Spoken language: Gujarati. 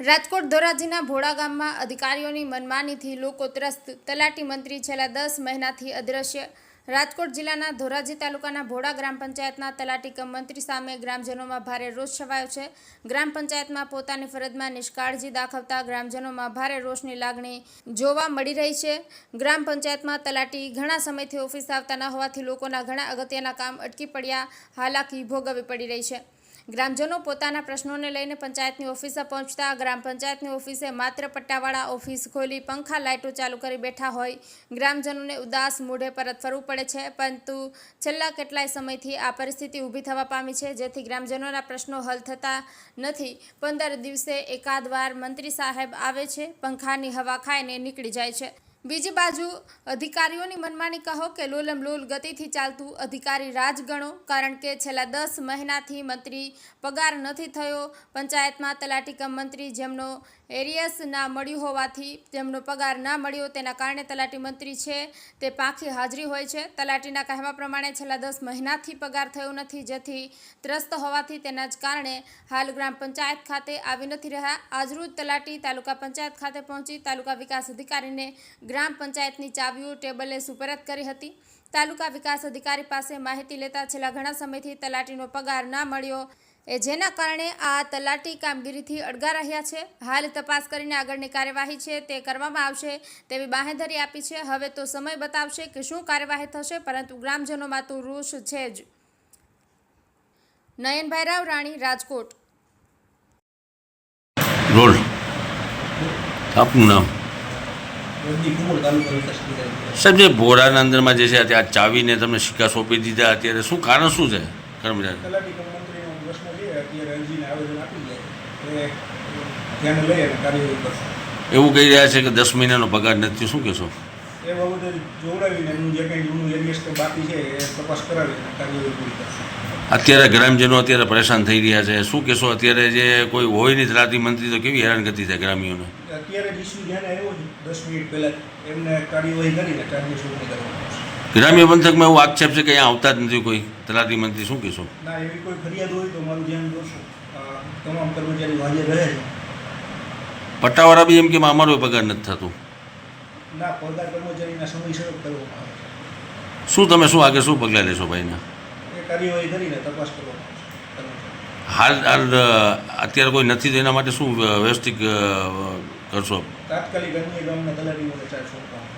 રાજકોટ ધોરાજીના ભોળા ગામમાં અધિકારીઓની મનમાનીથી લોકો ત્રસ્ત તલાટી મંત્રી છેલ્લા દસ મહિનાથી અદ્રશ્ય. રાજકોટ જિલ્લાના ધોરાજી તાલુકાના ભોળા ગ્રામ પંચાયતના તલાટી કમ મંત્રી સામે ગ્રામજનોમાં ભારે રોષ છવાયો છે. ગ્રામ પંચાયતમાં પોતાની ફરજમાં નિષ્કાળજી દાખવતા ગ્રામજનોમાં ભારે રોષની લાગણી જોવા મળી રહી છે. ગ્રામ પંચાયતમાં તલાટી ઘણા સમયથી ઓફિસ આવતા ન હોવાથી લોકોના ઘણા અગત્યના કામ અટકી પડ્યા. હાલાકી ભોગવવી પડી રહી છે. ગ્રામજનો પોતાના પ્રશ્નોને લઈને પંચાયતની ઓફિસે પહોંચતા ગ્રામ પંચાયતની ઓફિસે માત્ર પટ્ટાવાળા ઓફિસ ખોલી પંખા લાઇટો ચાલુ કરી બેઠા હોય. ગ્રામજનોને ઉદાસ મૂઢે પરત ફરવું પડે છે, પરંતુ છેલ્લા કેટલાય સમયથી આ પરિસ્થિતિ ઊભી થવા પામી છે, જેથી ગ્રામજનોના પ્રશ્નો હલ થતા નથી. પંદર દિવસે એકાદ વાર મંત્રી સાહેબ આવે છે, પંખાની હવા ખાઈને નીકળી જાય છે. બીજી બાજુ, અધિકારીઓની મનમાની કહો કે લોલમ લોલ ગતિથી ચાલતું અધિકારી રાજ ગણો કારણ કે છેલ્લા દસ મહિનાથી મંત્રી પગાર નથી થયો. પંચાયતમાં તલાટી કમ મંત્રી જેમનો એરિયસ ના મળ્યું હોવાથી તેમનો પગાર ના મળ્યો તેના કારણે તલાટી મંત્રી છે તે પાંખી હાજરી હોય છે. તલાટીના કહેવા પ્રમાણે છેલ્લા દસ મહિનાથી પગાર થયો નથી, જેથી ત્રસ્ત હોવાથી તેના જ કારણે હાલ ગ્રામ પંચાયત ખાતે આવી નથી રહ્યા. આજરોજ તલાટી તાલુકા પંચાયત ખાતે પહોંચી તાલુકા વિકાસ અધિકારીને ગ્રામ પંચાયતની ચાવીઓ ટેબલે સુપરત કરી હતી. તાલુકા વિકાસ અધિકારી પાસે માહિતી લેતા છેલ્લા ઘણા સમયથી તલાટીનો પગાર ના મળ્યો એ જેના કારણે આ તલાટી કામગીરીથી અડગા રહ્યા છે. હાલ તપાસ કરીને આગળની કાર્યવાહી છે તે કરવામાં આવશે તેવી બાંહેધરી આપી છે. હવે તો સમય બતાવશે કે શું કાર્યવાહી થશે, પરંતુ ગ્રામજનોમાં તો રોષ છે જ. નયનભાઈ રાવ, રાણી રાજકોટ. રોલ આપનું નામ વડની કુમોળ તાલુકા વિકાસ અધિકારી સાહેબ, જે ભોરાના અંદરમાં જે છે આ ચાવીને તમને સિક્કા સોંપી દીધા, અત્યારે શું કારણ શું છે? કર્મચારી. એવું કહી રહ્યા છે કે દસ મહિનાનો પગાર નથી, શું કહેશો? એ બાબતે જોડાવીને એમનું જે કંઈ જૂનું કે બાકી છે એ તપાસ કરાવી કાર્યવાહી પૂરી કરશે. અત્યારે ગ્રામજનો અત્યારે પરેશાન થઈ રહ્યા છે. શું કહેશો? અત્યારે જે કોઈ હોય નહીં ત્રાતી મંત્રી તો કેવી હેરાનગતિ થાય ગ્રામ્યોને અત્યારે જ ઇસ્યુ ધ્યાને આવ્યો દસ મિનિટ પહેલાં એમને કાર્યવાહી કરીને સોંપણી કરવાની ગ્રામ્ય પંથકમાં એવો આક્ષેપ છે કે અહીંયા આવતા જ નથી કોઈ તલાટી મંત્રી શું કહેશો? ના એવી કોઈ ફરિયાદ હોય તો મારું ધ્યાન દોરશું. તમામ કર્મચારીઓ હાજર રહે છે. પટ્ટાવાળા બી એમ કે અમારો પગાર નથી થતો? ના પગાર કર્મચારીના સમયસર કરવામાં આવે છે. શું તમે શું આગળ શું પગલાં લેશો ભાઈના? એ કાર્યવાહી કરીને તપાસ કરવામાં હાલ હાલ અત્યારે કોઈ નથી તો એના માટે શું વ્યવસ્થિત કરશો? તાત્કાલિક અન્ય ગામના તલાટીઓને ચાર્જ સોંપવામાં